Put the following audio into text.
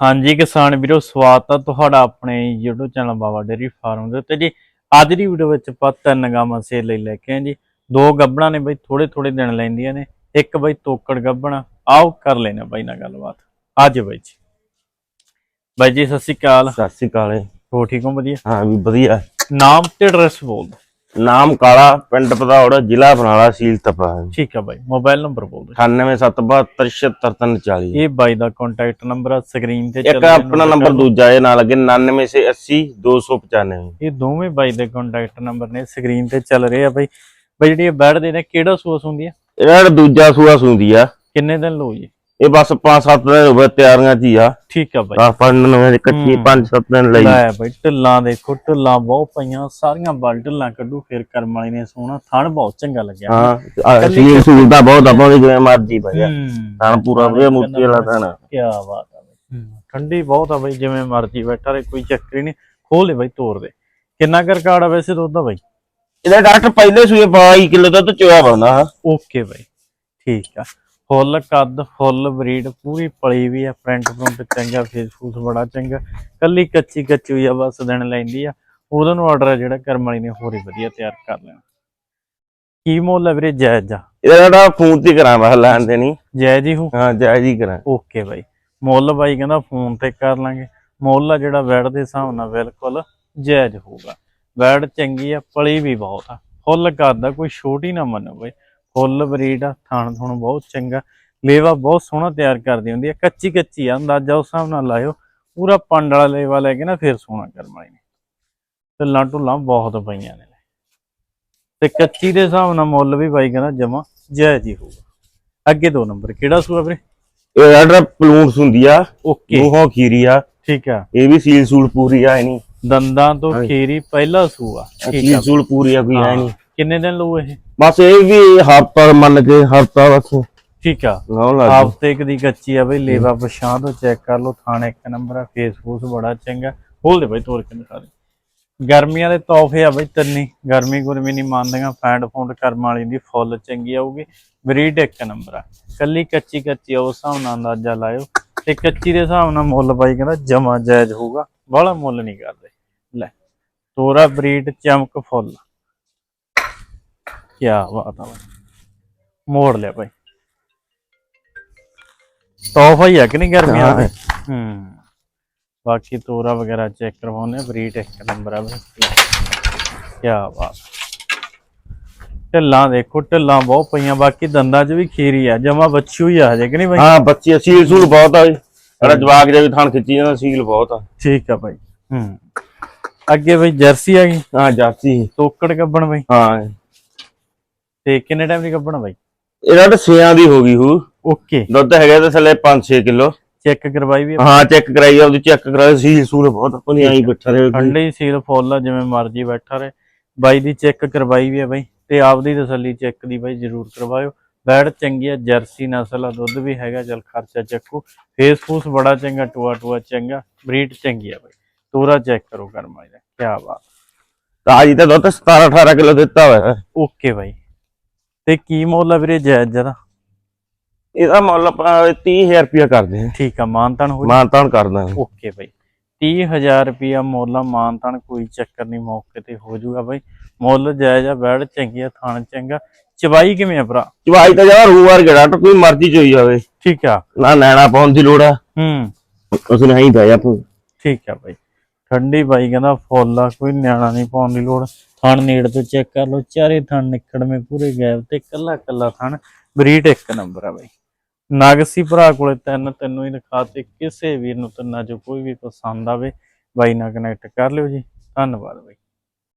ਹਾਂਜੀ ਕਿਸਾਨ ਵੀਰੋ ਸਵਾਗਤ ਆ ਤੁਹਾਡਾ ਆਪਣੇ YouTube channel Baba dairy farm ਦੇ ਉੱਤੇ ਜੀ। ਅੱਜ ਦੀ ਵੀਡੀਓ ਵਿੱਚ ਆਪਾਂ ਤਿੰਨ ਗਾਵਾਂ ਸੇਲ ਲਈ ਲੈ ਕੇ ਆਏ ਜੀ। ਦੋ ਗੱਬਣਾ ਨੇ ਬਈ ਥੋੜੇ ਥੋੜੇ ਦਿਨ ਲੈਂਦੀਆਂ ਨੇ। ਇੱਕ ਬਈ ਤੋਕੜ ਗੱਬਣਾ ਆਓ ਕਰ ਲੈਣਾ ਬਾਈ ਨਾਲ ਗੱਲਬਾਤ। ਅੱਜ ਬਾਈ ਜੀ। ਬਾਈ ਜੀ ਸਤਿ ਸ਼੍ਰੀ ਅਕਾਲ। ਸਤਿ ਸ਼੍ਰੀ ਅਕਾਲ। ਹੋ ਠੀਕ ਹੋ? ਵਧੀਆ? ਹਾਂ ਵੀ ਵਧੀਆ। ਨਾਮ ਤੇ ਐਡਰੈਸ ਬੋਲ ਦਿਓ। ਨਾਮ ਕਾਲਾ ਪਿੰਡ ਪਧੌੜ ਜ਼ਿਲ੍ਹਾ ਬਰਨਾਲਾ ਸੀਲ ਤਪਾ। ਠੀਕ ਆ ਬਾਈ ਮੋਬਾਈਲ ਨੰਬਰ ਬੋਲ ਦਿਓ। 9872777340 ਇਹ ਬਾਈ ਦਾ ਕੰਟੈਕਟ ਨੰਬਰ ਆ ਸਕਰੀਨ ਤੇ ਇੱਕ ਚੱਲ ਰਿਹਾ ਆਪਣਾ ਨੰਬਰ ਦੂਜਾ ਇਹ ਨਾਲ ਲੱਗੇ 9980 295 ਇਹ ਦੋਵੇਂ ਬਾਈ ਦੇ ਕੰਟੈਕਟ ਨੰਬਰ ਨੇ ਸਕਰੀਨ ਤੇ ਚੱਲ ਰਹੇ ਆ ਬਾਈ। ਬਾਈ ਜਿਹੜੀ ਇਹ ਦੇ ਨੇ ਕਿਹੜਾ ਸੂਸ ਹੁੰਦੀ ਆ? ਜਿਹੜਾ ਦੂਜਾ ਸੂਆ ਸੁੰਦੀ ਆ। ਕਿੰਨੇ ਦਿਨ ਲਓ ਜੀ? ਇਹ ਬਸ 5-7 ਦਿਨ ਹੋ ਗਏ ਤਿਆਰੀਆਂ ਚ ਹੀ ਆ। ਠੀਕ ਆ ਬਾਈ। ਆ ਪੜਨ ਨੂੰ ਇਹਦੀ ਕੱਚੀ ਹੂੰ। 5-7 ਦਿਨ ਲਈ। ਲੈ ਬਾਈ ਢਿੱਲਾਂ ਦੇਖੋ ਢਿੱਲਾਂ ਬਹੁਤ ਪਈਆਂ ਸਾਰੀਆਂ ਬਲ ਢਿੱਲਾਂ ਕੱਢੂ ਫਿਰ ਕਰਮ ਵਾਲੀ ਨੇ ਸੋਹਣਾ। ਥਣ ਬਹੁਤ ਚੰਗਾ ਲੱਗਿਆ। ਹਾਂ ਆਹ ਸੀਲ ਸੂਲ ਦਾ ਬਹੁਤ ਆਪਾਂ ਦੀ ਜਿਵੇਂ ਮਰਜ਼ੀ ਭਾਈਆ ਤਾਂ ਪੂਰਾ ਵਧੀਆ ਮੂਰਤੀ ਵਾਲਾ ਤਾਂ ਕੀ ਬਾਤ ਆ ਬਾਈ। ਠੰਡੀ ਬਹੁਤ ਆ ਬਾਈ ਜਿਵੇਂ ਮਰਜ਼ੀ ਬੈਠਾ ਰਹੇ ਕੋਈ ਚੱਕਰ ਨਹੀਂ। ਖੋਲ ਲੈ ਬਾਈ ਤੋੜ ਦੇ। ਕਿੰਨਾ ਕਰ ਕਾਰਡ ਆ ਵੈਸੇ ਦੁੱਧ ਦਾ ਬਾਈ? ਇਹਦਾ ਡਾਕਟਰ ਪਹਿਲੇ ਸੂਏ 22 ਕਿਲੋ ਦੁੱਧ ਚੋਇਆ ਬੰਦਾ ਓਕੇ ਬਾਈ ਠੀਕ ਆ। ਫੁੱਲ ਕੱਦ ਫੁੱਲ ਬਰੀਡ ਪੂਰੀ ਪਲੀ ਵੀ ਆ ਪ੍ਰਿੰਟ ਪ੍ਰਿੰਟ ਚੰਗਾ ਫੇਸ ਫੂਸ ਬੜਾ ਚੰਗਾ। ਕੱਲੀ ਕੱਚੀ ਕੱਚੀ ਹੋਈ ਆ ਬਸ ਦਿਨ ਲੈਂਦੀ ਆ। ਉਹਦਾ ਨੂੰ ਆਰਡਰ ਆ ਜਿਹੜਾ ਕਰਮ ਵਾਲੀ ਨੇ ਹੋਰ ਹੀ ਵਧੀਆ ਤਿਆਰ ਕਰ ਲੈਣਾ। ਕੀ ਮੁੱਲ ਹੈ ਵੀਰੇ ਜਾਇਜ਼ ਆ? ਇਹਦਾ ਜਿਹੜਾ ਫੋਨ ਤੇ ਕਰਾਂ ਬਸ ਲੈਣ ਦੇਣੀ। ਜਾਇਜ਼ ਹੀ ਹੋ ਹਾਂ ਜਾਇਜ਼ ਹੀ ਕਰਾਂ। ਓਕੇ ਬਾਈ। ਮੁੱਲ ਬਾਈ ਕਹਿੰਦਾ ਫੋਨ ਤੇ ਕਰ ਲਾਂਗੇ। ਮੁੱਲ ਆ ਜਿਹੜਾ ਵੈੜ ਦੇ ਹਿਸਾਬ ਨਾਲ ਬਿਲਕੁਲ ਜਾਇਜ਼ ਹੋਊਗਾ। ਵੈੜ ਚੰਗੀ ਆ ਪਲੀ ਵੀ ਬਹੁਤ ਆ। ਫੁੱਲ ਕਰਦਾ ਕੋਈ ਛੋਟੀ ਨਾ ਮੰਨੋ ਬਾਈ। ਫੁੱਲ ਬਰੀਡ ਆ ਥਾਣ ਥੁਣ ਬਹੁਤ ਚੰਗਾ ਲੇਵਾ ਬਹੁਤ ਸੋਹਣਾ ਤਿਆਰ ਕਰਦੀ ਹੁੰਦੀ ਆ ਕੱਚੀ ਕੱਚੀ ਆ ਅੰਦਾਜ਼ਾ ਉਸ ਹਿਸਾਬ ਨਾਲ ਲਾਇਓ ਪੂਰਾ ਪੰਡ ਵਾਲਾ ਲੇਵਾ ਲੈ ਕੇ ਨਾ ਫਿਰ ਸੋਹਣਾ ਕਰਮ ਵਾਲੀ ਨੇ ਢਿੱਲਾਂ ਢੁੱਲਾਂ ਬਹੁਤ ਪਈਆਂ ਨੇ। ਤੇ ਕੱਚੀ ਦੇ ਹਿਸਾਬ ਨਾਲ ਮੁੱਲ ਵੀ ਬਾਈ ਕਹਿੰਦਾ ਜਮਾ ਜਾਇਜ਼ ਹੀ ਹੋਊਗਾ। ਅੱਗੇ ਦੋ ਨੰਬਰ ਕਿਹੜਾ ਸੂਆ ਵੀਰੇ? ਇਹ ਜਿਹੜਾ ਪਲੂਨਸ ਹੁੰਦੀ ਆ ਓਕੇ। ਮੂੰਹੋਂ ਖੀਰੀ ਆ। ਠੀਕ ਆ। ਇਹ ਵੀ ਸੀਲ ਸੂਲ ਪੂਰੀ ਆ ਨਹੀਂ। ਦੰਦਾਂ ਤੋਂ। ਖੀਰੀ ਪਹਿਲਾ ਸੂਆ। ਸੀਲ ਆ। ਸੂਲ ਪੂਰੀ ਆ ਕੋਈ ਹੈ। ਨਹੀਂ। ਕਿੰਨੇ ਦਿਨ ਲਊ ਇਹ? ਬਸ ਇਹ ਵੀ ਹਫਤਾ ਮੰਨ ਕੇ ਹਫਤਾ ਬਸ ਠੀਕ ਆ। ਨਾ ਲੱਗ ਦੀ ਕੱਚੀ ਆ ਬਈ ਲੇਵਾ ਪਛਾਣ ਤੋਂ ਚੈੱਕ ਕਰ ਲਓ ਥਾਣੇ ਇੱਕ ਨੰਬਰ ਆ ਫੇਸਬੁੱਕ ਬੜਾ ਚੰਗਾ। ਖੋਲ ਦੇ ਬਈ ਤੋਰ ਕੇ ਦੇ। ਗਰਮੀਆਂ ਦੇ ਤੋਹਫੇ ਆ ਬਈ ਤੰਨੀ ਗਰਮੀ ਗੁਰਮੀ ਨਹੀਂ ਮੰਨਦੀਆਂ ਫੈਂਡ ਫੂਡ ਕਰਮ ਵਾਲੀ ਦੀ ਫੁੱਲ ਚੰਗੀ ਆਊਗੀ। ਬਰੀਡ ਇੱਕ ਨੰਬਰ ਆ। ਕੱਲੀ ਕੱਚੀ ਕੱਚੀ ਉਸ ਹਿਸਾਬ ਨਾਲ ਅੰਦਾਜ਼ਾ ਲਾਇਓ। ਤੇ ਕੱਚੀ ਦੇ ਹਿਸਾਬ ਨਾਲ ਮੁੱਲ ਬਾਈ ਕਹਿੰਦਾ ਜਮਾ ਜਾਇਜ਼ ਹੋਊਗਾ। ਬਾਹਲਾ ਮੁੱਲ ਨਹੀਂ ਕਰਦੇ। ਲੈ ਤੋਰਾ ਬਰੀਡ ਚਮਕ ਫੁੱਲ। ਕੀ ਬਾਤ ਆ ਬਾਈ। ਮੋੜ ਲਿਆ ਬਾਈ। ਤੋਹਫਾ ਹੀ ਆ ਕਿ ਨਹੀਂ ਗਰਮੀਆਂ ਦਾ? ਹੂੰ। ਬਾਕੀ ਤੋਰਾ ਵਗੈਰਾ ਚੈੱਕ ਕਰਵਾਉਣੇ ਬਰੀਡ ਇੱਕ ਨੰਬਰ ਆ ਬਈ। ਕੀ ਬਾਤ। ਢਿੱਲਾਂ ਦੇਖੋ ਢਿੱਲਾਂ ਬਹੁਤ ਪਈਆਂ ਬਾਕੀ ਦੰਦਾਂ 'ਚ ਵੀ ਖੀਰੀ ਆ ਜਮਾ ਬੱਚੀ ਹੋਈ ਆ ਹਜੇ ਕਿ ਨਹੀਂ ਬਾਈ? ਹਾਂ ਬੱਚੇ ਸੀਲ ਸੂਲ ਬਹੁਤ ਆ ਸਾਡਾ ਜਵਾਕ ਜੇ ਵੀ ਥਾਣ ਖਿੱਚੀ ਜਾਂਦਾ ਸੀਲ ਬਹੁਤ ਆ। ਠੀਕ ਆ ਬਾਈ। ਹੂੰ। ਅੱਗੇ ਬਈ ਜਰਸੀ ਆ ਗਈ? ਹਾਂ ਜਾਤੀ ਤੋਕੜ ਗੱਬਣ ਬਾਈ। ਹਾਂ। ਤੇ ਕਿੰਨੇ ਟਾਈਮ ਦੀ ਗੱਬਣ ਬਾਈ? ਇਹਦਾ ਤਾਂ ਛਿਆਂ ਦੀ ਹੋ ਗਈ ਹੂ। ਓਕੇ ਦੁੱਧ ਹੈਗਾ ਤੇ ਥੱਲੇ 5-6 ਕਿਲੋ। ਚੈੱਕ ਕਰਵਾਈ ਵੀ। ਹਾਂ ਚੈੱਕ ਕਰਾਈ ਆ ਉਹਦੀ ਚੈੱਕ ਕਰਾਈ ਸੀਲ ਸੂਲ ਬਹੁਤ ਆਪਣੀ ਆਈ ਬੈਠਾ ਰਹੇ ਠੰਡੀ ਸੀਲ ਫੁੱਲ ਆ ਜਿਵੇਂ ਮਰਜ਼ੀ ਬੈਠਾ ਰਹੇ। ਬਾਈ ਦੀ ਚੈੱਕ ਕਰਵਾਈ ਵੀ ਆ ਬਾਈ ਤੇ ਆਪਦੀ ਤਸੱਲੀ ਚੈੱਕ ਦੀ ਬਾਈ ਜ਼ਰੂਰ ਕਰਵਾਇਓ। ਬੈੜ ਚੰਗੀ ਆ ਜਰਸੀ ਨਸਲ ਆ ਦੁੱਧ ਵੀ ਹੈਗਾ ਚਲ ਖਰਚਾ ਚੱਕੂ। ਫੇਸ ਫੂਸ ਬੜਾ ਚੰਗਾ ਟੂਆ ਟੂਆ ਚੰਗਾ ਬਰੀਡ ਚੰਗੀ ਆ ਬਾਈ। ਤੋਰਾ ਚੈੱਕ ਕਰੋ ਕਰਮਾ ਇਹਦਾ ਕੀ ਬਾਤ। ਤਾਜੀ ਤਾਂ ਦੁੱਧ 17-18 ਕਿਲੋ ਦਿੱਤਾ ਹੋਇਆ। ਓਕੇ ਬਾਈ। ਤੇ ਕੀ ਮੁੱਲ ਆ ਵੀਰੇ ਜਾਇਜ਼ ਜਰਾ ਇਹਦਾ ਮੁੱਲ ਆਪਾਂ 30000 ਰੁਪਇਆ ਕਰਦੇ ਹਾਂ। ਠੀਕ ਆ ਮਾਨਤਨ ਹੋ ਮਾਨਤਾਨ ਕਰਦਾ ਓਕੇ ਬਾਈ। 30000 ਰੁਪਿਆ ਮੁੱਲ ਆ ਮਾਨਤਨ ਕੋਈ ਚੱਕਰ ਨਹੀਂ ਮੌਕੇ ਤੇ ਹੋ ਜਾਊਗਾ ਬਾਈ। ਮੁੱਲ ਜਾਇਜ਼ ਆ ਬੈੜ ਚੰਗੀ ਆ ਥਾਣ ਚੰਗਾ। ਚਵਾਈ ਕਿਵੇਂ ਆ ਭਰਾ? ਚਵਾਈ ਤਾਂ ਯਾਰ ਰੂਵਾਰ ਗੜਾ ਕੋਈ ਮਰਜ਼ੀ ਚੋਈ ਜਾਵੇ। ਠੀਕ ਆ। ਨਾ ਨੈਣਾ ਪਾਉਣ ਦੀ ਲੋੜ ਆ। ਹੂੰ। ਉਸ ਨੇ ਹੀ ਪਿਆ ਆਪੂ ਠੀਕ ਆ ਬਾਈ। ਠੰਡੀ ਬਾਈ ਕਹਿੰਦਾ ਫੁੱਲ ਆ, ਕੋਈ ਨਿਆਣਾ ਨਹੀਂ ਪਾਉਣ ਦੀ ਲੋੜ। ਥਣ ਨੇੜ ਤੋਂ ਚੈੱਕ ਕਰ ਲਓ, ਚਾਰੇ ਥਣ ਨਿਕੜਵੇਂ ਪੂਰੇ ਗੈਪ ਤੇ ਕੱਲਾ ਕੱਲਾ ਥਣ, ਬਰੀਟ ਇੱਕ ਨੰਬਰ ਆ ਬਾਈ। ਨਗਸੀ ਭਰਾ ਕੋਲੇ ਤਿੰਨ, ਤੈਨੂੰ ਹੀ ਦਿਖਾਤੇ ਕਿਸੇ ਵੀਰ ਨੂੰ ਤਿੰਨਾਂ ਚੋਂ ਕੋਈ ਵੀ ਪਸੰਦ ਆਵੇ, ਬਾਈ ਨਾਲ ਕਨੈਕਟ ਕਰ ਲਿਓ ਜੀ। ਧੰਨਵਾਦ ਬਾਈ।